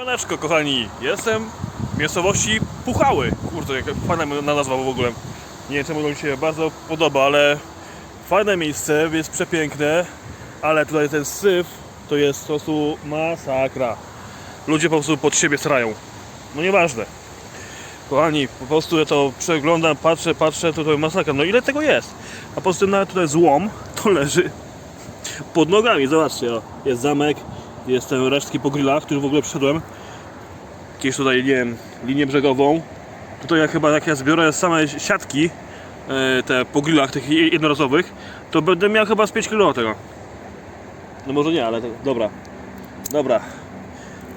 Maneczko, kochani, jestem w miejscowości Puchały. Kurde, jaka fajna nazwa w ogóle. Nie wiem, czemu mi się bardzo podoba, ale fajne miejsce, jest przepiękne, ale tutaj ten syf to jest po prostu masakra. Ludzie po prostu pod siebie srają. No nieważne. Kochani, po prostu ja to przeglądam, patrzę, patrzę, to masakra. No ile tego jest? A poza tym nawet tutaj złom to leży pod nogami. Zobaczcie, o, jest zamek, jest ten resztki po grillach, który w ogóle przyszedłem. Jakieś tutaj, nie wiem, linię brzegową. Tutaj ja chyba jak ja zbiorę same siatki, e, te po grillach tych jednorazowych, to będę miał chyba z 5 kg tego. No może nie, ale to, dobra. Dobra.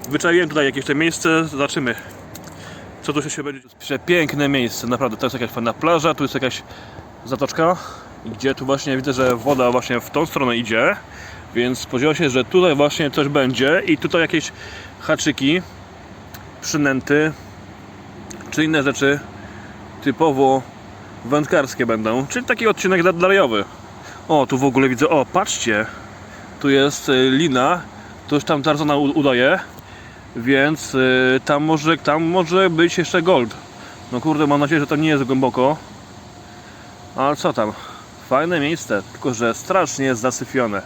Wyczaiłem tutaj jakieś te miejsce, zobaczymy. Co tu się będzie. Przepiękne miejsce, naprawdę. To jest jakaś fajna plaża, tu jest jakaś zatoczka, gdzie tu właśnie widzę, że woda właśnie w tą stronę idzie. Więc spodziewam się, że tutaj właśnie coś będzie i tutaj jakieś haczyki, przynęty, czy inne rzeczy typowo wędkarskie będą. Czyli taki odcinek dariowy. O, tu w ogóle widzę, o, patrzcie, tu jest y, lina, to już tam Tarzana udaje, więc y, tam może, tam może być jeszcze gold. No kurde, mam nadzieję, że to nie jest głęboko. Ale co tam? Fajne miejsce, tylko że strasznie zasyfione.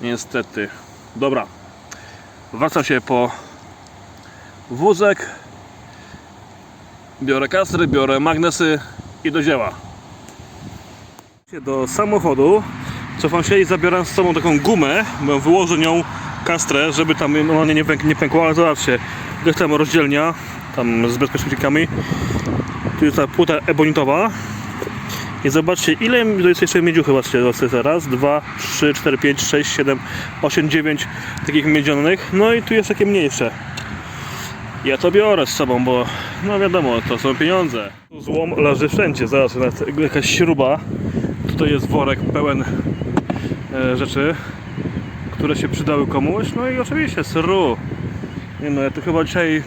Niestety. Dobra. Wracam się po wózek. Biorę kastry, biorę magnesy i do dzieła. Do samochodu cofam się i zabieram z sobą taką gumę, bo wyłożę nią kastrę, żeby tam ona nie, pęk, nie pękła, ale zobaczcie, jest tam rozdzielnia, tam z bezpiecznikami. Tu jest ta płyta ebonitowa. I zobaczcie, ile to jest jeszcze miedziuchy, zobaczcie, zobaczcie, raz, dwa, trzy, cztery, pięć, sześć, siedem, osiem, dziewięć takich miedzionych, no i tu jest takie mniejsze. Ja to biorę z sobą, bo no wiadomo, to są pieniądze. Złom leży wszędzie, zobaczcie, nawet jakaś śruba. Tutaj jest worek pełen e, rzeczy, które się przydały komuś, no i oczywiście sru. Nie no, ja tu chyba dzisiaj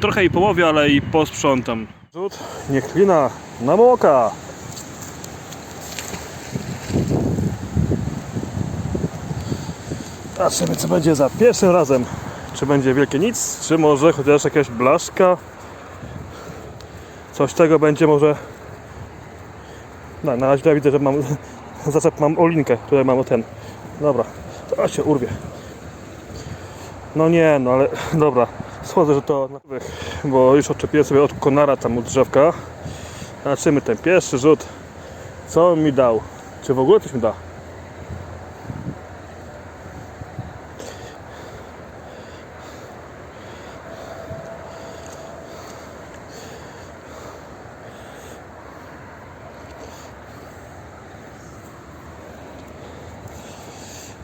trochę i połowię, ale i posprzątam. Rzut, niech klina namoka. Zobaczymy co będzie za pierwszym razem. Czy będzie wielkie nic, czy może chociaż jakaś blaszka. Coś tego będzie może. No, na razie widzę, że mam zaczep mam olinkę, tutaj mam ten. Dobra, to się urwie. No nie, no ale dobra. Schodzę, że to bo już odczepiłem sobie od konara tam od drzewka. Zobaczymy ten pierwszy rzut. Co mi dał? Czy w ogóle coś mi da?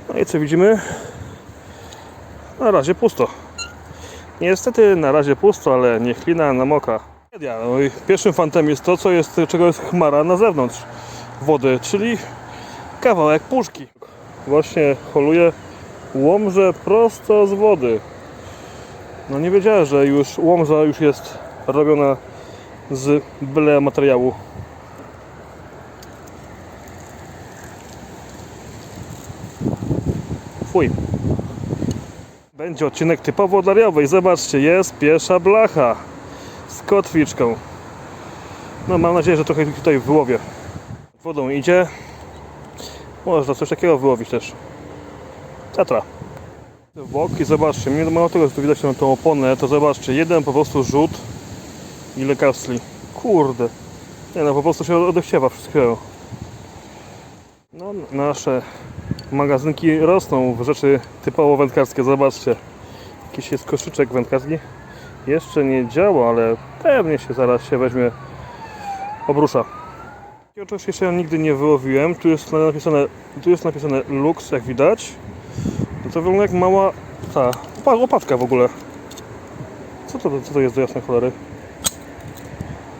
No i co widzimy? Na razie pusto. Niestety na razie pusto, ale niech lina namoka. No i pierwszym fantem jest to, co jest, czego jest chmara na zewnątrz wody, czyli kawałek puszki. Właśnie holuje łomże prosto z wody. No nie wiedziałem, że już łomża już jest robiona z byle materiału. Będzie odcinek typowo dariowy i zobaczcie, jest pierwsza blacha z kotwiczką. No mam nadzieję, że trochę tutaj wyłowię. Wodą idzie. Można coś takiego wyłowić też. Tatra. Bok i zobaczcie, mimo tego, że tu widać na tą oponę, to zobaczcie, jeden po prostu rzut ile kapsli. Kurde. Nie no, po prostu się odechciewa wszystkiego. No, nasze magazynki rosną w rzeczy typowo wędkarskie. Zobaczcie, jakiś jest koszyczek wędkarski. Jeszcze nie działa, ale pewnie się zaraz się weźmie, obrusza. Takiego jeszcze ja nigdy nie wyłowiłem. Tu jest napisane, tu jest napisane Lux, jak widać. No to wygląda jak mała ta opa- łopatka w ogóle. Co to, co to jest do jasnej cholery?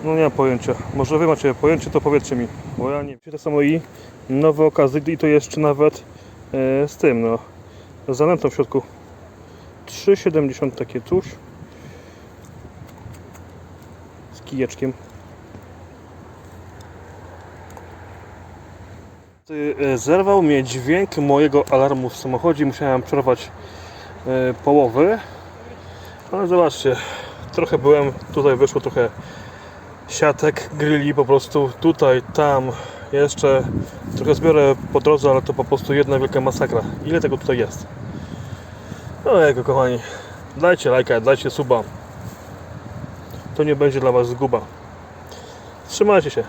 No nie mam pojęcia. Może wy macie pojęcie, to powiedzcie mi. Bo ja nie wiem. To samo i nowe okazy i to jeszcze nawet z tym, no. Z zanętą w środku. 3,70 takie coś. Z kijeczkiem. E, Zerwał mnie dźwięk mojego alarmu w samochodzie. Musiałem przerwać e, połowy. Ale zobaczcie, trochę byłem, tutaj wyszło trochę siatek, grilli po prostu, tutaj, tam, jeszcze trochę zbiorę po drodze, ale to po prostu jedna wielka masakra. Ile tego tutaj jest? No jego kochani, dajcie lajka, dajcie suba. To nie będzie dla Was zguba. Trzymajcie się.